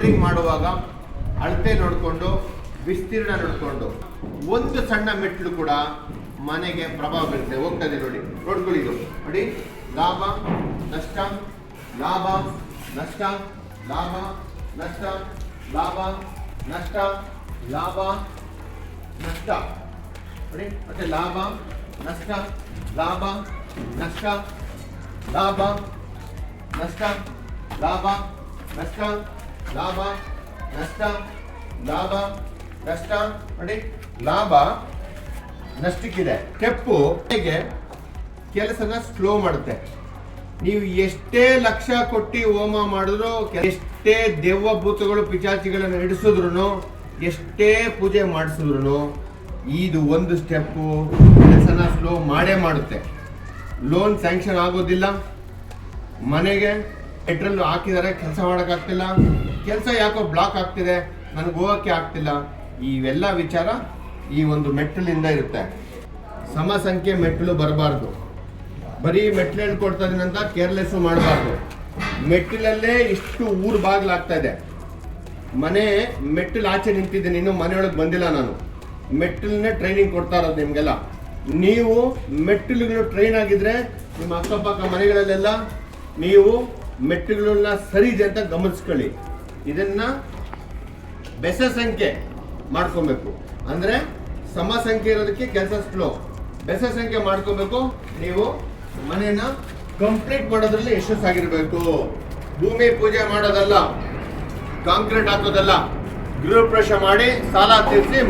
Centring ಮಾಡುವಾಗ ಅಳತೆ ನೋಡಿಕೊಂಡು, ವಿಸ್ತೀರ್ಣ ನೋಡಿಕೊಂಡು, ಒಂದು ಸಣ್ಣ ಮೆಟ್ಲು ಕೂಡ ಮನೆಗೆ ಪ್ರಭಾವ ಬೀರುತ್ತೆ. ಹೋಗ್ತದೆ ನೋಡಿ. ನೋಡ್ಕೊಳ್ಳಿ ಇದು. ನೋಡಿ. ಲಾಭ, ನಷ್ಟ ಲಾಭ ನಷ್ಟ ಲಾಭ ನಷ್ಟ ಲಾಭ ನಷ್ಟ ಲಾಭ, ನಷ್ಟ. ನೋಡಿ. ಮತ್ತೆ ಲಾಭ, ನಷ್ಟ ಲಾಭ ನಷ್ಟ ಲಾಭ ನಷ್ಟ ಲಾಭ, ನಷ್ಟ. ಲಾಭ, ನಷ್ಟ ಲಾಭ, ನಷ್ಟ, ನೋಡಿ, ಲಾಭ, ನಷ್ಟಕ್ಕಿದೆ. ಕೆಪ್ಪು ಹೇಗೆ? ಕೆಲಸನ ಸ್ಲೋ ಮಾಡುತ್ತೆ. ನೀವು ಎಷ್ಟೇ ಲಕ್ಷ ಕೊಟ್ಟು ಹೋಮ ಮಾಡಿದ್ರು, ಎಷ್ಟೇ ದೆವ್ವ ಭೂತಗಳು ಪಿಚಾಚಿಗಳನ್ನು ಹಿಡಿಸಿದ್ರು ಎಷ್ಟೇ ಪೂಜೆ ಮಾಡಿಸಿದ್ರು ಇದು ಒಂದು ಸ್ಟೆಪ್ಪು ಕೆಲಸನ ಸ್ಲೋ ಮಾಡೇ ಮಾಡುತ್ತೆ. ಲೋನ್ ಸ್ಯಾಂಕ್ಷನ್ ಆಗೋದಿಲ್ಲ. ಮನೆಗೆ ಪೆಟ್ರೋಲ್ ಹಾಕಿದ್ದಾರೆ. ಕೆಲಸ ಮಾಡೋಕ್ಕಾಗ್ತಿಲ್ಲ ಕೆಲಸ ಯಾಕೋ ಬ್ಲಾಕ್ ಆಗ್ತಿದೆ. ನನಗೆ ಹೋಗೋಕ್ಕೆ ಆಗ್ತಿಲ್ಲ. ಇವೆಲ್ಲ ವಿಚಾರ ಈ ಒಂದು ಮೆಟ್ಟಲಿಂದ ಇರುತ್ತೆ. ಸಮ ಸಂಖ್ಯೆ ಮೆಟ್ಟಲು ಬರಬಾರ್ದು. ಬರೀ ಮೆಟ್ಲು ಹೇಳ್ಕೊಡ್ತಾ ಅಂತ ಕೇರ್ಲೆಸ್ಸು ಮಾಡಬಾರ್ದು. ಮೆಟ್ಟಿಲಲ್ಲೇ ಇಷ್ಟು ಊರು ಬಾಗಿಲಾಗ್ತಾ ಇದೆ. ಮನೆ ಮೆಟ್ಟಿಲು ಆಚೆ ನಿಂತಿದ್ದೀನಿ. ಇನ್ನು ಮನೆಯೊಳಗೆ ಬಂದಿಲ್ಲ ನಾನು. ಮೆಟ್ಟಿಲನ್ನೇ ಟ್ರೈನಿಂಗ್ ಕೊಡ್ತಾ ಇರೋದು ನಿಮಗೆಲ್ಲ. ನೀವು ಮೆಟ್ಟಿಲುಗಳು ಟ್ರೈನ್ ಆಗಿದ್ರೆ ನಿಮ್ಮ ಅಕ್ಕಪಕ್ಕ ಮನೆಗಳಲ್ಲೆಲ್ಲ ನೀವು ಮೆಟ್ಟಿಲುಗಳನ್ನ ಸರಿ ಇದೆ ಅಂತ ಗಮನಿಸ್ಕೊಳ್ಳಿ. ಇದನ್ನ ಬೆಸ ಸಂಖ್ಯೆ ಮಾಡ್ಕೊಬೇಕು. ಅಂದ್ರೆ ಸಮ ಸಂಖ್ಯೆ ಇರೋದಕ್ಕೆ ಕೆಲಸ ಸ್ಲೋ ಬೆಸ ಸಂಖ್ಯೆ ಮಾಡ್ಕೋಬೇಕು. ನೀವು ಮನೆಯನ್ನ ಕಂಪ್ಲೀಟ್ ಮಾಡೋದ್ರಲ್ಲಿ ಯಶಸ್ಸಾಗಿರ್ಬೇಕು ಭೂಮಿ ಪೂಜೆ ಮಾಡೋದಲ್ಲ ಕಾಂಕ್ರೀಟ್ ಹಾಕೋದಲ್ಲ, ಗೃಹ ಮಾಡಿ ಸಾಲ ತೀರಿಸಿ